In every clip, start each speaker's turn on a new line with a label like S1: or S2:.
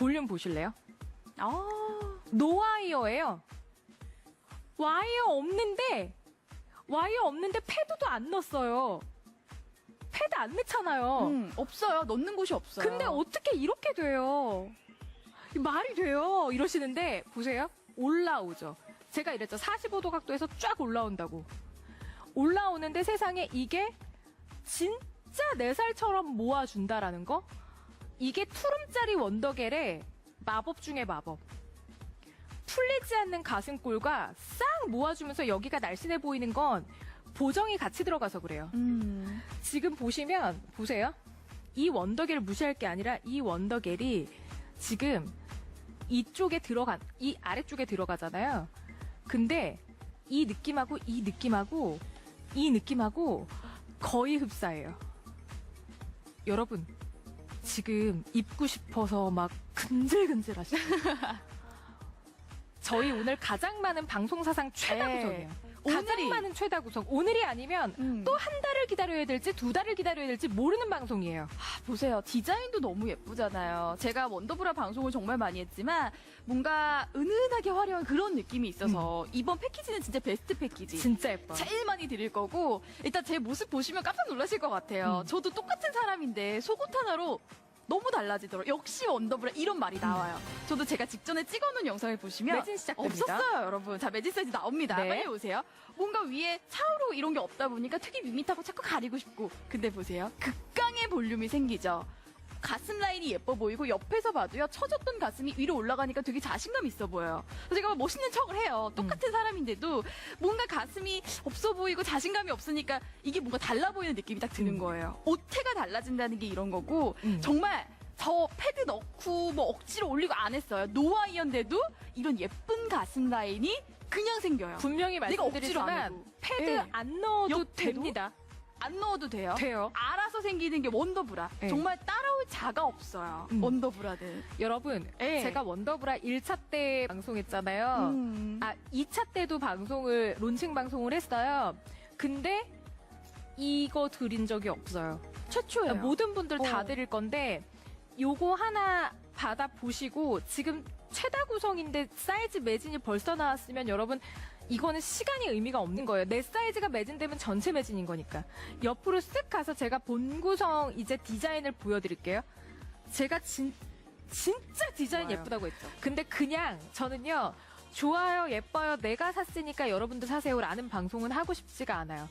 S1: 볼륨 보실래요?
S2: 아,
S1: 노와이어예요. 와이어 없는데 와이어 없는데 패드도 안 넣었어요. 패드 안 넣잖아요.
S2: 음, 없어요. 넣는 곳이 없어요.
S1: 근데 어떻게 이렇게 돼요? 말이 돼요? 이러시는데 보세요. 올라오죠. 제가 이랬죠. 45도 각도에서 쫙 올라온다고. 올라오는데 세상에 이게 진짜 내 살처럼 모아준다라는 거? 이게 투룸짜리 원더겔의 마법 중의 마법. 풀리지 않는 가슴골과 싹 모아주면서 여기가 날씬해 보이는 건 보정이 같이 들어가서 그래요.
S2: 음,
S1: 지금 보시면 보세요. 이 원더겔을 무시할 게 아니라 이 원더겔이 지금 이쪽에 들어간 이 아래쪽에 들어가잖아요. 근데 이 느낌하고 이 느낌하고 이 느낌하고 거의 흡사해요. 여러분 지금 입고 싶어서 막 근질근질 하시죠. 저희 오늘 가장 많은 방송 사상 최다
S2: 네.
S1: 구성이에요. 가장
S2: 오늘이-
S1: 많은 최다 구성. 오늘이 아니면
S2: 음.
S1: 또 한 달을 기다려야 될지 두 달을 기다려야 될지 모르는 방송이에요.
S2: 아, 보세요. 디자인도 너무 예쁘잖아요. 제가 원더브라 방송을 정말 많이 했지만 뭔가 은은하게 화려한 그런 느낌이 있어서 이번 패키지는 진짜 베스트 패키지.
S1: 진짜 예뻐.
S2: 제일 많이 드릴 거고 일단 제 모습 보시면 깜짝 놀라실 것 같아요.
S1: 음.
S2: 저도 똑같은 사람인데 속옷 하나로 너무 달라지더라고요. 역시 원더브라 이런 말이 나와요. 저도 제가 직전에 찍어놓은 영상을 보시면
S1: 매진 시작됩니다.
S2: 없었어요, 여러분. 자, 매진 사이즈 나옵니다.
S1: 네.
S2: 빨리 오세요. 뭔가 위에 차오르고 이런 게 없다 보니까 특히 밋밋하고 자꾸 가리고 싶고. 근데 보세요. 극강의 볼륨이 생기죠. 가슴 라인이 예뻐 보이고 옆에서 봐도요 처졌던 가슴이 위로 올라가니까 되게 자신감 있어 보여요. 그래서 제가 막 멋있는 척을 해요. 똑같은 사람인데도 뭔가 가슴이 없어 보이고 자신감이 없으니까 이게 뭔가 달라 보이는 느낌이 딱 드는
S1: 음.
S2: 거예요. 옷태가 달라진다는 게 이런 거고
S1: 음.
S2: 정말 저 패드 넣고 뭐 억지로 올리고 안 했어요. 노아이언데도 이런 예쁜 가슴 라인이 그냥 생겨요.
S1: 분명히
S2: 내가 억지로 안
S1: 말씀드리지만
S2: 해도.
S1: 패드
S2: 네.
S1: 안 넣어도
S2: 옆에도?
S1: 됩니다.
S2: 안 넣어도 돼요.
S1: 돼요.
S2: 알아서 생기는 게 원더브라.
S1: 네.
S2: 정말 따라올 자가 없어요.
S1: 음.
S2: 원더브라는.
S1: 여러분,
S2: 네.
S1: 제가 원더브라 1차 때 방송했잖아요.
S2: 음.
S1: 아, 2차 때도 방송을, 론칭 방송을 했어요. 근데 이거 드린 적이 없어요.
S2: 최초예요.
S1: 그러니까 모든 분들 다
S2: 어.
S1: 드릴 건데, 요거 하나 받아 보시고, 지금 최다 구성인데 사이즈 매진이 벌써 나왔으면 여러분, 이거는 시간이 의미가 없는 거예요. 내 사이즈가 매진되면 전체 매진인 거니까. 옆으로 쓱 가서 제가 본 구성 이제 디자인을 보여드릴게요. 제가 진, 진짜 디자인
S2: 좋아요.
S1: 예쁘다고 했죠. 근데 그냥 저는요, 좋아요, 예뻐요, 내가 샀으니까 여러분도 사세요라는 방송은 하고 싶지가 않아요.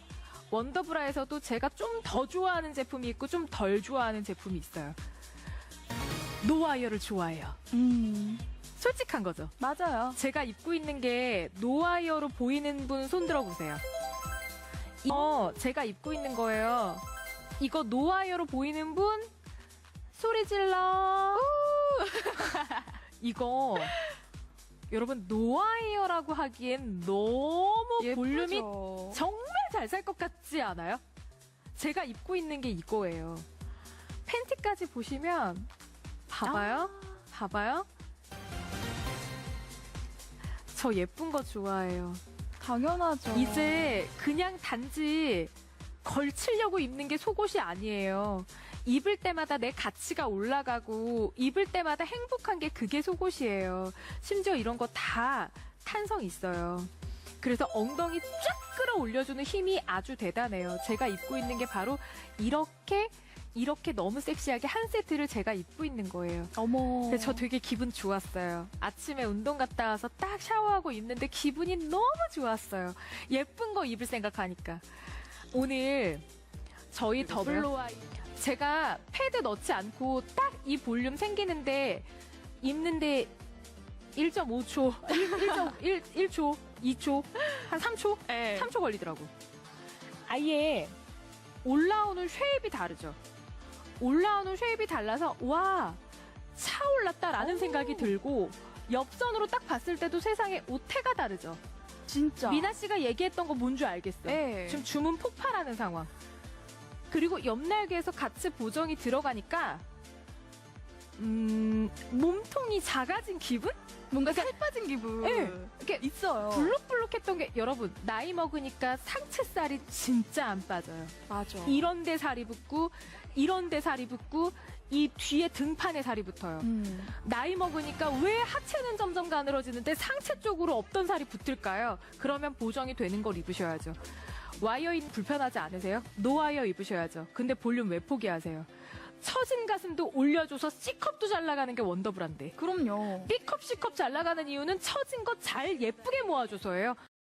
S1: 원더브라에서도 제가 좀 더 좋아하는 제품이 있고 좀 덜 좋아하는 제품이 있어요. 노와이어를 좋아해요.
S2: 음.
S1: 솔직한 거죠.
S2: 맞아요.
S1: 제가 입고 있는 게 노와이어로 보이는 분 손 들어 보세요. 이거 제가 입고 있는 거예요. 이거 노와이어로 보이는 분 소리 질러. 이거 여러분 노와이어라고 하기엔 너무 볼륨이
S2: 예쁘죠.
S1: 정말 잘 살 것 같지 않아요? 제가 입고 있는 게 이거예요. 팬티까지 보시면 봐봐요. 봐봐요. 저 예쁜 거 좋아해요.
S2: 당연하죠.
S1: 이제 그냥 단지 걸치려고 입는 게 속옷이 아니에요. 입을 때마다 내 가치가 올라가고 입을 때마다 행복한 게 그게 속옷이에요. 심지어 이런 거 다 탄성 있어요. 그래서 엉덩이 쫙 끌어올려주는 힘이 아주 대단해요. 제가 입고 있는 게 바로 이렇게 이렇게 너무 섹시하게 한 세트를 제가 입고 있는 거예요.
S2: 어머.
S1: 근데 저 되게 기분 좋았어요. 아침에 운동 갔다 와서 딱 샤워하고 있는데 기분이 너무 좋았어요. 예쁜 거 입을 생각하니까. 오늘 저희? 더블로아 제가 패드 넣지 않고 딱 이 볼륨 생기는데 입는데 1.5초, 1, 1, 초 2초, 한 3초?
S2: 네.
S1: 3초 걸리더라고. 아예 올라오는 쉐입이 다르죠. 올라오는 쉐입이 달라서 와 차올랐다라는
S2: 오.
S1: 생각이 들고 옆선으로 딱 봤을 때도 세상에 옷태가 다르죠.
S2: 진짜.
S1: 미나 씨가 얘기했던 거 뭔 줄 알겠어.
S2: 네.
S1: 지금 주문 폭발하는 상황. 그리고 옆날개에서 같이 보정이 들어가니까 음 음, 몸통이 작아진 기분?
S2: 뭔가 살 빠진 기분.
S1: 예. 이렇게
S2: 있어요.
S1: 불룩불룩했던 게 여러분 나이 먹으니까 상체 살이 진짜 안 빠져요.
S2: 맞아.
S1: 이런 데 살이 붙고 이런 데 살이 붙고 이 뒤에 등판에 살이 붙어요.
S2: 음.
S1: 나이 먹으니까 왜 하체는 점점 가늘어지는데 상체 쪽으로 없던 살이 붙을까요? 그러면 보정이 되는 걸 입으셔야죠. 와이어인 불편하지 않으세요? 노와이어 입으셔야죠. 근데 볼륨 왜 포기하세요? 처진 가슴도 올려줘서 C컵도 잘 나가는 게 원더브란데.
S2: 그럼요.
S1: B컵, C컵 잘 나가는 이유는 처진 거잘 예쁘게 모아줘서예요.